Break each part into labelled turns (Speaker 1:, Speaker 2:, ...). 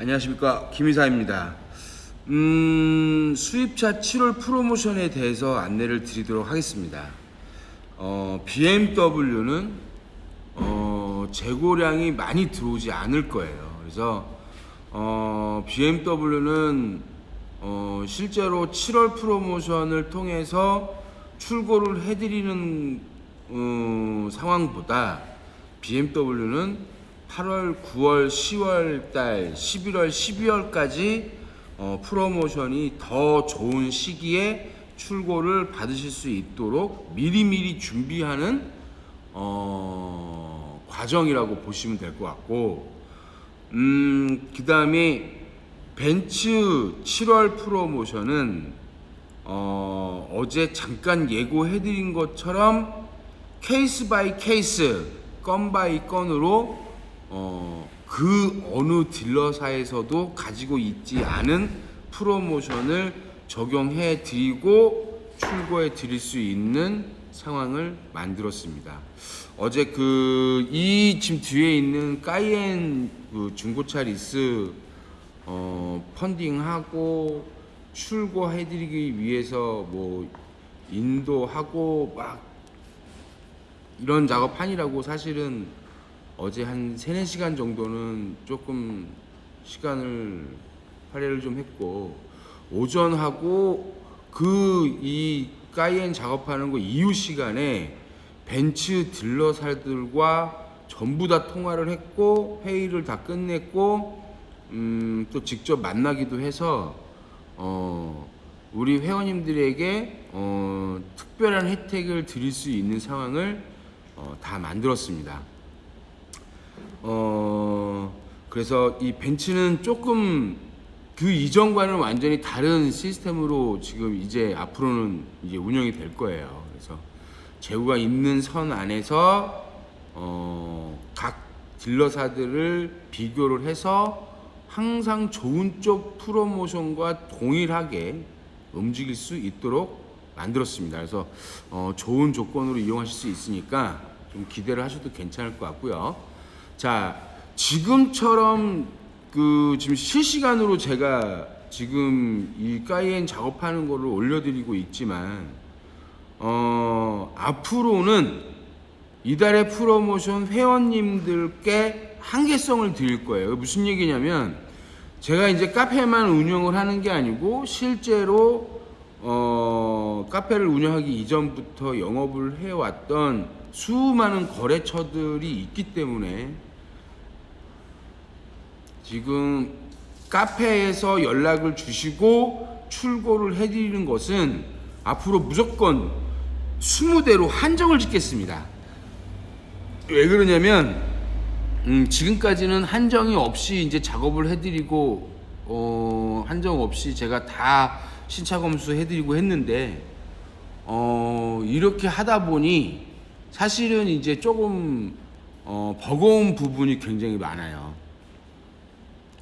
Speaker 1: 안녕하십니까 김이사입니다. 음, 수입차 7월 프로모션에 대해서 안내를 드리도록 하겠습니다. 어, BMW는 어, 재고량이 많이 들어오지 않을 거예요. 그래서 어, BMW는 어, 실제로 7월 프로모션을 통해서 출고를 해드리는 어, 상황보다 BMW는 8월, 9월, 10월 달, 11월, 12월까지 어, 프로모션이 더 좋은 시기에 출고를 받으실 수 있도록 미리미리 준비하는 어, 과정이라고 보시면 될 것 같고, 음, 그 다음에 벤츠 7월 프로모션은 어, 어제 잠깐 예고해드린 것처럼 케이스 바이 케이스, 건 바이 건으로 어, 그 어느 딜러사에서도 가지고 있지 않은 프로모션을 적용해 드리고 출고해 드릴 수 있는 상황을 만들었습니다. 어제 그 이 지금 뒤에 있는 까이엔 그 중고차 리스 어, 펀딩하고 출고해 드리기 위해서 뭐 인도하고 막 이런 작업하니라고 사실은 어제 한 3, 4시간 정도는 조금 시간을 할애를 좀 했고 오전하고 그 이 까이엔 작업하는 거 이후 시간에 벤츠 딜러사들과 전부 다 통화를 했고 회의를 다 끝냈고 음, 또 직접 만나기도 해서 어, 우리 회원님들에게 어, 특별한 혜택을 드릴 수 있는 상황을 어, 다 만들었습니다. 어, 그래서 이 벤츠는 조금 그 이전과는 완전히 다른 시스템으로 지금 이제 앞으로는 이제 운영이 될 거예요. 그래서 재우가 있는 선 안에서 어, 각 딜러사들을 비교를 해서 항상 좋은 쪽 프로모션과 동일하게 움직일 수 있도록 만들었습니다. 그래서 어, 좋은 조건으로 이용하실 수 있으니까 좀 기대를 하셔도 괜찮을 것 같고요. 자, 지금처럼 그 지금 실시간으로 제가 지금 이 까이엔 작업하는 거를 올려드리고 있지만 어, 앞으로는 이달의 프로모션 회원님들께 한계성을 드릴 거예요. 무슨 얘기냐면 제가 이제 카페만 운영을 하는 게 아니고 실제로 어, 카페를 운영하기 이전부터 영업을 해왔던 수많은 거래처들이 있기 때문에 지금 카페에서 연락을 주시고 출고를 해드리는 것은 앞으로 무조건 20대로 한정을 짓겠습니다. 왜 그러냐면 음, 지금까지는 한정이 없이 이제 작업을 해드리고 어, 한정 없이 제가 다 신차 검수 해드리고 했는데 어, 이렇게 하다 보니 사실은 이제 조금 어, 버거운 부분이 굉장히 많아요.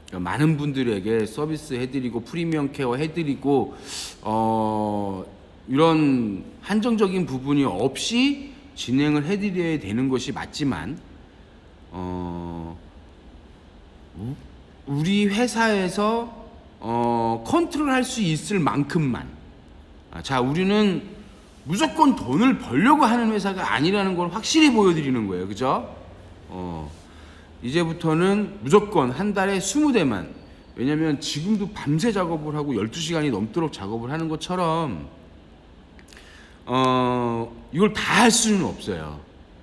Speaker 1: 그러니까 많은 분들에게 서비스 해드리고 프리미엄 케어 해드리고 어, 이런 한정적인 부분이 없이 진행을 해드려야 되는 것이 맞지만 어, 우- 우리 회사에서 어, 컨트롤할 수 있을 만큼만 아, 자 우리는 무조건 돈을 벌려고 하는 회사가 아니라는 걸 확실히 보여드리는 거예요 그죠? 어, 이제부터는 무조건 한 달에 20대만 왜냐면 지금도 밤새 작업을 하고 12시간이 넘도록 작업을 하는 것처럼 어, 이걸 다 할 수는 없어요.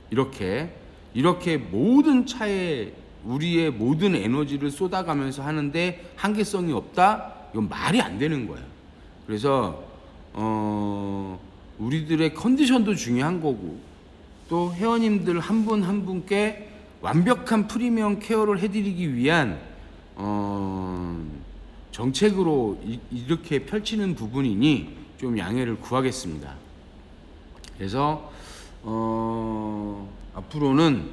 Speaker 1: 이렇게 이렇게 모든 차에 우리의 모든 에너지를 쏟아가면서 하는데 한계성이 없다? 이건 말이 안 되는 거예요. 그래서 어, 우리들의 컨디션도 중요한 거고 또 회원님들 한 분한 분께 완벽한 프리미엄 케어를 해드리기 위한 어, 정책으로 이, 이렇게 펼치는 부분이니 좀 양해를 구하겠습니다. 그래서 어, 앞으로는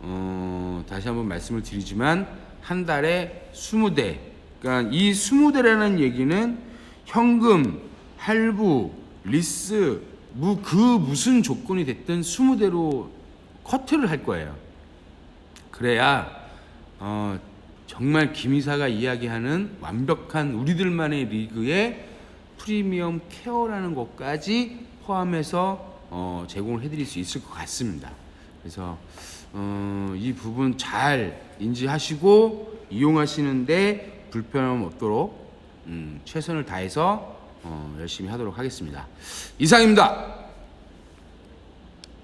Speaker 1: 어, 다시 한번 말씀을 드리지만 한 달에 20대 그러니까 이 20대라는 얘기는 현금, 할부, 리스 무, 그 무슨 조건이 됐든 20대로 커트를 할 거예요. 그래야 어, 정말 김이사가 이야기하는 완벽한 우리들만의 리그의 프리미엄 케어라는 것까지 포함해서 어, 제공을 해드릴 수 있을 것 같습니다. 그래서 어, 이 부분 잘 인지하시고 이용하시는데 불편함 없도록 음, 최선을 다해서 어, 열심히 하도록 하겠습니다. 이상입니다.